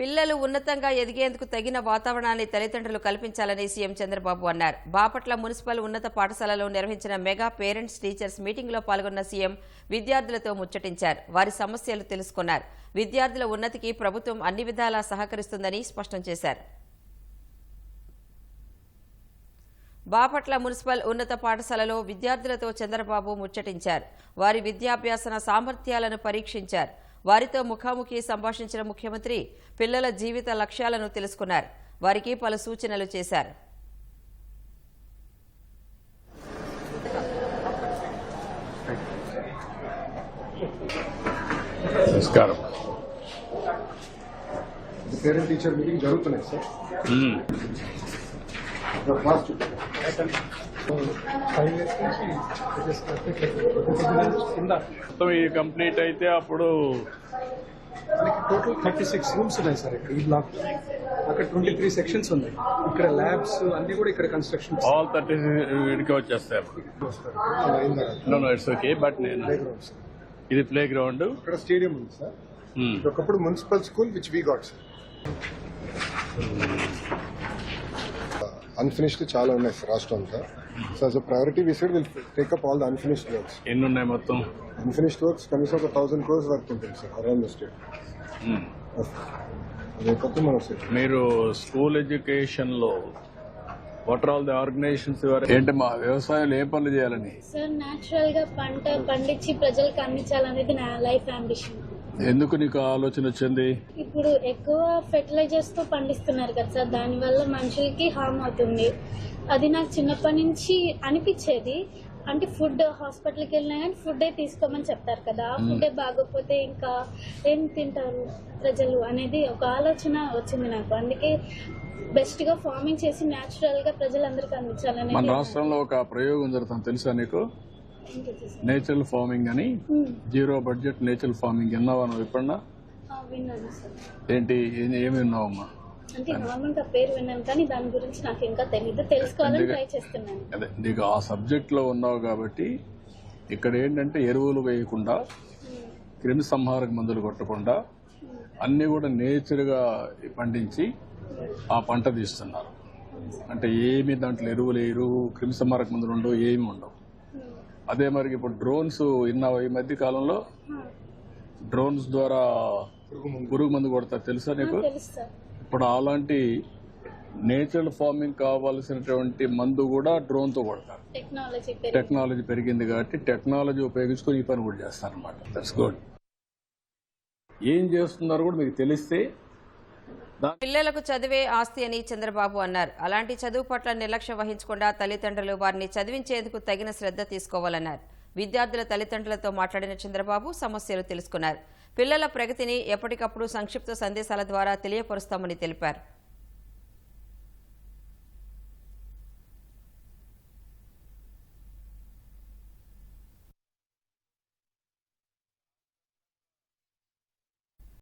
పిల్లలు ఉన్నతంగా ఎదిగేందుకు తగిన వాతావరణాన్ని తల్లిదండ్రులు కల్పించాలని సీఎం చంద్రబాబు అన్నారు. బాపట్ల మున్సిపల్ ఉన్నత పాఠశాలలో నిర్వహించిన మెగా పేరెంట్స్ టీచర్స్ మీటింగ్లో పాల్గొన్న సీఎం విద్యార్థులతో ముచ్చటించారు. వారి సమస్యలు తెలుసుకున్నారు. విద్యార్థుల ఉన్నతికి ప్రభుత్వం అన్ని విధాలా సహకరిస్తుందని స్పష్టం చేశారు. బాపట్ల మున్సిపల్ ఉన్నత పాఠశాలలో విద్యార్థులతో చంద్రబాబు ముచ్చటించారు. వారి విద్యాభ్యాసన సామర్థ్యాలను పరీక్షించారు. వారితో ముఖాముఖి సంభాషించిన ముఖ్యమంత్రి పిల్లల జీవిత లక్ష్యాలను తెలుసుకున్నారు. వారికి పలు సూచనలు చేశారు. నమస్కారం. పేరెంట్ టీచర్ మీటింగ్ జరుగుతున్నాయి సార్. మొత్తం ఈ కంప్లీట్ అయితే అప్పుడు టోటల్ థర్టీ సిక్స్ రూమ్స్ ఉన్నాయి సార్ ఇక్కడ ఈ బ్లాక్ అక్కడ ట్వంటీ త్రీ సెక్షన్స్ ఉన్నాయి. ఇక్కడ ల్యాబ్స్ అన్ని కూడా ఇక్కడ కన్స్ట్రక్షన్ ఆల్ థర్టీ వీడికి వచ్చేస్తారు no no it's okay but నేను ఇది ప్లే గ్రౌండ్ ఇక్కడ స్టేడియం ఉంది సార్ ఇది ఒకప్పుడు municipal school which we got sir unfinished చాలా ఉన్నాయి సార్ రాష్ట్రం అంతా. So as a priority we side will take up all the unfinished works ఎన్ని ఉన్నాయి మొత్తం? అన్ఫినిష్డ్ వర్క్స్ కనీసం ఒక థౌసండ్ క్రోర్స్ వర్క్ ఉంటుంది సార్ అరౌండ్ ద స్టేట్. అదైపోతే మనం మీరు స్కూల్ ఎడ్యుకేషన్లో వాట్ ఆల్ ది ఆర్గనైజేషన్స్ ఏంటి మా వ్యవసాయంలో ఏ పనులు చేయాలని? సార్ న్యాచురల్గా పంట పండించి ప్రజలకు అందించాలనేది నా లైఫ్ అంబిషన్ ఎందుకు నీకు ఆలోచన వచ్చింది? ఇప్పుడు ఎక్కువ ఫెర్టిలైజర్స్తో పండిస్తున్నారు కదా సార్ దానివల్ల మనుషులకి హామ్ అవుతుంది. అది నాకు చిన్నప్పటి నుంచి అనిపించేది. అంటే ఫుడ్ హాస్పిటల్కి వెళ్ళినా కానీ ఫుడ్ తీసుకోమని చెప్తారు కదా. ఆ ఫుడ్ బాగోకపోతే ఇంకా ఏం తింటారు ప్రజలు అనేది ఒక ఆలోచన వచ్చింది నాకు. అందుకే బెస్ట్గా ఫార్మింగ్ చేసి న్యాచురల్గా ప్రజలందరికీ మన అందించాలనేది రాష్ట్రంలో ఒక ప్రయోగం జరుగుతుంది తెలుసా నీకు? నేచురల్ ఫార్మింగ్ అని Hmm. Zero budget natural farming విన్నావా నువ్వు ఎప్పుడన్నా? ఏంటి ఏమి విన్నావమ్మా? అంటే నార్మల్గా పేరు విన్నాను కానీ దాని గురించి నాకు ఇంకా తెలియదు తెలుసుకోవాలని అందుకే- ట్రై చేస్తున్నాను. అదే నీకు ఆ సబ్జెక్ట్లో ఉన్నావు కాబట్టి ఇక్కడ ఏంటంటే ఎరువులు వేయకుండా క్రిమి సంహారక మందులు కొట్టకుండా అన్ని కూడా నేచర్గా పండించి ఆ పంట తీస్తున్నారు. అంటే ఏమి దాంట్లో ఎరువులు వేయరు క్రిమి సంహారక మందులు ఉండవు ఏమి ఉండవు. అదే మరి ఇప్పుడు డ్రోన్స్ విన్నావా ఈ మధ్య కాలంలో డ్రోన్స్ ద్వారా పురుగు మందు కొడతారు. తెలుసా నీకు? ఇప్పుడు అలాంటి నేచురల్ ఫార్మింగ్ కావాల్సినటువంటి మందు కూడా డ్రోన్తో కొడతారు. టెక్నాలజీ టెక్నాలజీ పెరిగింది కాబట్టి టెక్నాలజీ ఉపయోగించుకొని ఈ పని కూడా చేస్తారు అనమాట దట్స్ గుడ్ ఏం చేస్తున్నారో కూడా మీకు తెలిస్తే పిల్లలకు చదివే ఆస్తి అని చంద్రబాబు అన్నారు. అలాంటి చదువు పట్ల నిర్లక్ష్యం వహించకుండా తల్లిదండ్రులు వారిని చదివించేందుకు తగిన శ్రద్ధ తీసుకోవాలన్నారు. విద్యార్థుల తల్లిదండ్రులతో మాట్లాడిన చంద్రబాబు సమస్యలు తెలుసుకున్నారు. పిల్లల ప్రగతిని ఎప్పటికప్పుడు సంక్షిప్త సందేశాల ద్వారా తెలియపరుస్తామని తెలిపారు.